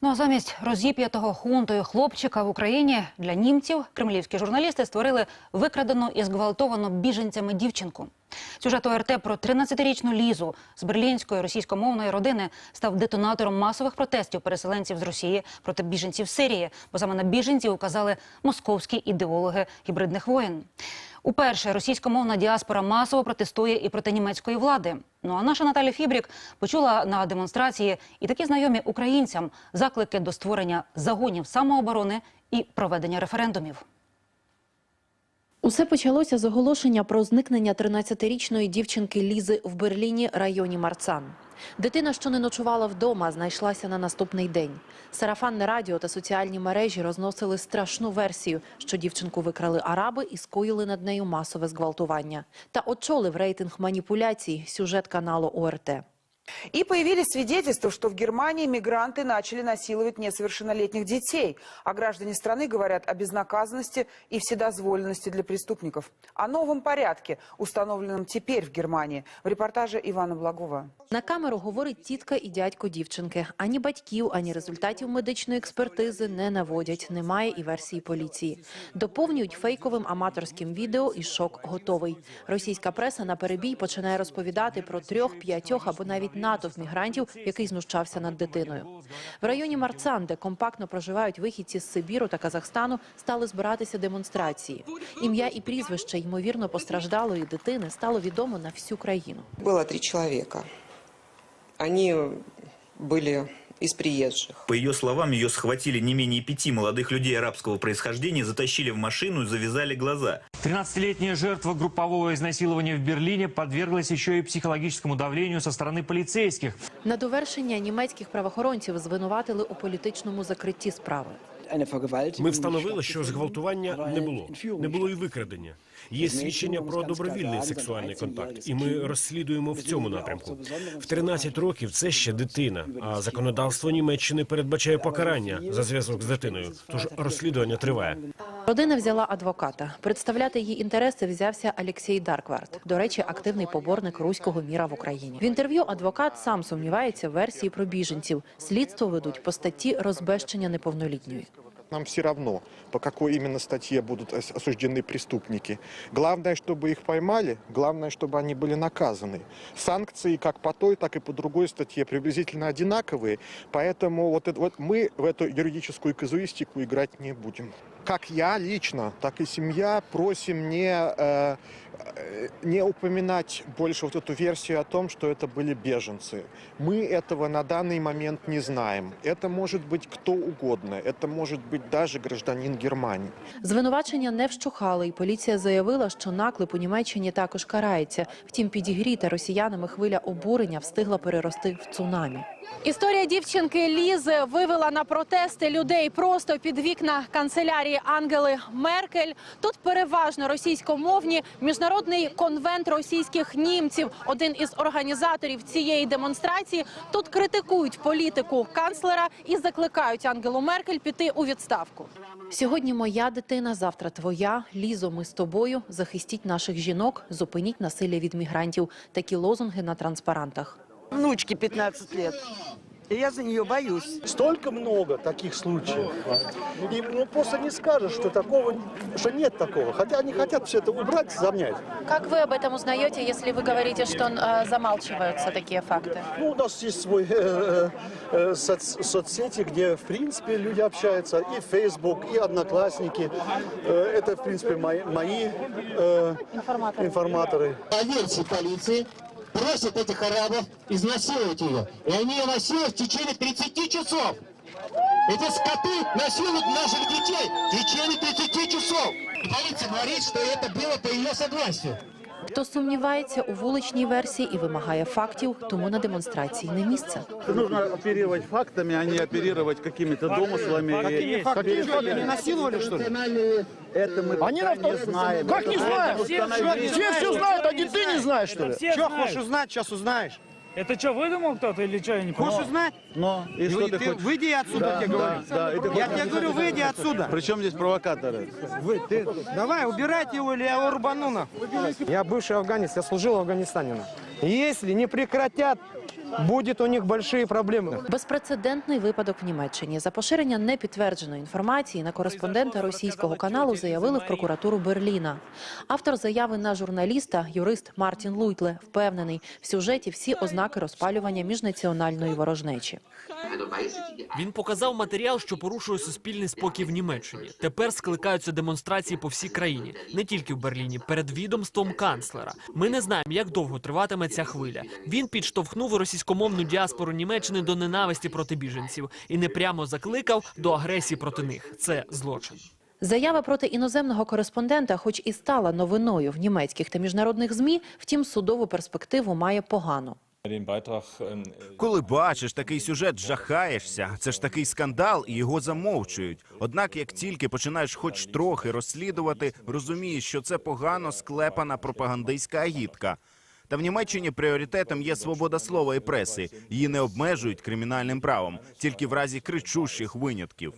Ну а замість розіп'ятого хунтою хлопчика в Україні для німців кремлівські журналісти створили викрадену і зґвалтовану біженцями дівчинку. Сюжет ОРТ про 13-річну Лізу з берлінської російськомовної родини став детонатором масових протестів переселенців з Росії проти біженців Сирії, бо саме на біженців указали московські ідеологи гібридних воєн. Уперше російськомовна діаспора масово протестує і проти німецької влади. Ну а наша Наталя Фібрік почула на демонстрації і такі знайомі українцям заклики до створення загонів самооборони і проведення референдумів. Усе почалося з оголошення про зникнення 13-річної дівчинки Лізи в Берліні, районі Марцан. Дитина, що не ночувала вдома, знайшлася на наступний день. Сарафанне радіо та соціальні мережі розносили страшну версію, що дівчинку викрали араби і скоїли над нею масове зґвалтування. Та очолив рейтинг маніпуляцій сюжет каналу ОРТ. И появились свидетельства, что в Германии мигранты начали насиловать несовершеннолетних детей. А граждане страны говорят о безнаказанности и вседозволенности для преступников. О новом порядке, установленном теперь в Германии. В репортаже Ивана Благова. На камеру говорить тітка і дядько дівчинки. Ані батьків, ані результатів медичної експертизи не наводять. Немає і версії поліції. Доповнюють фейковим аматорським відео і шок готовий. Російська преса на перебій починає розповідати про трьох, п'ятьох або навіть натовп мігрантів, який знущався над дитиною. В районі Марцан, де компактно проживають вихідці з Сибіру та Казахстану, стали збиратися демонстрації. Ім'я і прізвище ймовірно постраждалої дитини стало відомо на всю країну. Було три чоловіка. Вони были из приезжих. По ее словам, ее схватили не менее пяти молодых людей арабского происхождения, затащили в машину и завязали глаза. 13-летняя жертва группового изнасилования в Берлине подверглась еще и психологическому давлению со стороны полицейских. На довершення німецьких правоохоронців звинуватили у політичному закритті справи. Ми встановили, що зґвалтування не було, не було і викрадення. Є свідчення про добровільний сексуальний контакт, і ми розслідуємо в цьому напрямку. В 13 років це ще дитина, а законодавство Німеччини передбачає покарання за зв'язок з дитиною. Тож розслідування триває. Родина взяла адвоката. Представляти її інтереси взявся Алексій Дарквард. До речі, активний поборник руського міра в Україні. В інтерв'ю адвокат сам сумнівається в версії про біженців. Слідство ведуть по статті розбещення неповнолітньої. Нам все равно, по какой именно статье будут ос- осуждены преступники. Главное, чтобы их поймали, главное, чтобы они были наказаны. Санкции как по той, так и по другой статье приблизительно одинаковые, поэтому вот, это- вот мы в эту юридическую казуистику играть не будем. Как я лично, так и семья просим не, э, э, не упоминать больше вот эту версию о том, что это были беженцы. Мы этого на данный момент не знаем. Это может быть кто угодно. Это может быть даже гражданин Германии. Звинувачення не вщухали, і поліція заявила, що наклеп у Німеччині також карається. Втім, підігріта росіянами хвиля обурення встигла перерости в цунамі. Історія дівчинки Лізи вивела на протести людей просто під вікна канцелярії Ангели Меркель. Тут переважно російськомовні міжнародний конвент російських німців. Один із організаторів цієї демонстрації тут критикують політику канцлера і закликають Ангелу Меркель піти у відставку. Сьогодні моя дитина, завтра твоя. Лізо, ми з тобою. Захистіть наших жінок, зупиніть насилля від мігрантів. Такі лозунги на транспарантах. Внучке 15 лет. И я за нее боюсь. Столько много таких случаев. И ну, просто не скажешь, что такого, что нет такого. Хотя они хотят все это убрать, замять. Как вы об этом узнаете, если вы говорите, что замалчиваются такие факты? Ну, у нас есть свой э, э, соц- соцсети, где, в принципе, люди общаются. И Facebook, и Одноклассники. Э, это, в принципе, мои, мои э, информаторы. По версии полиции, просят этих арабов изнасиловать ее. И они ее насилуют в течение 30 часов. Эти скоты насилуют наших детей в течение 30 часов. И полиция говорит, что это было по ее согласию. Хто сумнівається у вуличній версії і вимагає фактів, тому на демонстрації не місце. Нужно оперировать фактами, а не оперировать какими-то домыслами. Какими фактами? Что, не насиловали, что ли? Это мы Они пока на- не знаем. Как не Это знаем? установить. Все все знают, а ты не знаешь, что ли? Что хочешь узнать, сейчас узнаешь. Это что, выдумал кто-то или что, я не понял? узнать? Но, и что ты, хочешь? Выйди отсюда, Да, тебе говорю. да, и ты Я хочешь- тебе говорю, выйди отсюда. Причем здесь провокаторы? Вы, ты, давай, убирайте его, или я его рубану нахуй. Я бывший афганец, я служил в Афганистане. Если не прекратят будет у них большие проблемы. Безпрецедентний випадок в Німеччині. За поширення непідтвердженої інформації на кореспондента російського каналу заявили в прокуратуру Берліна. Автор заяви на журналіста, юрист Мартін Луйтле, впевнений, в сюжеті всі ознаки розпалювання міжнаціональної ворожнечі. Він показав матеріал, що порушує суспільний спокій в Німеччині. Тепер скликаються демонстрації по всій країні, не тільки в Берліні, перед відомством канцлера. Ми не знаємо, як довго триватиме ця хвиля. Він підштовхнув російськомовну діаспору Німеччини до ненависті проти біженців і непрямо закликав до агресії проти них. Це злочин. Заява проти іноземного кореспондента, хоч і стала новиною в німецьких та міжнародних змі, втім судову перспективу має погану. Коли бачиш такий сюжет, жахаєшся. Це ж такий скандал, і його замовчують. Однак, як тільки починаєш хоч трохи розслідувати, розумієш, що це погано склепана пропагандистська агітка. Та в Німеччині пріоритетом є свобода слова і преси. Її не обмежують кримінальним правом, тільки в разі кричущих винятків.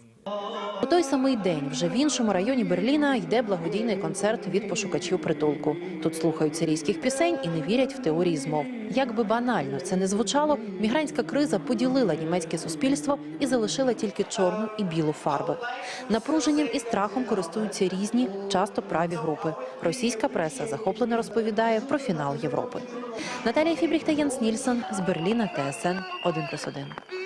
У той самий день вже в іншому районі Берліна йде благодійний концерт від пошукачів притулку. Тут слухають сирійських пісень і не вірять в теорії змов. Як би банально це не звучало, мігрантська криза поділила німецьке суспільство і залишила тільки чорну і білу фарби. Напруженням і страхом користуються різні, часто праві групи. Російська преса захоплено розповідає про фінал Європи. Наталія Фібріх та Єнс Нільсон з Берліна ТСН 1+,1.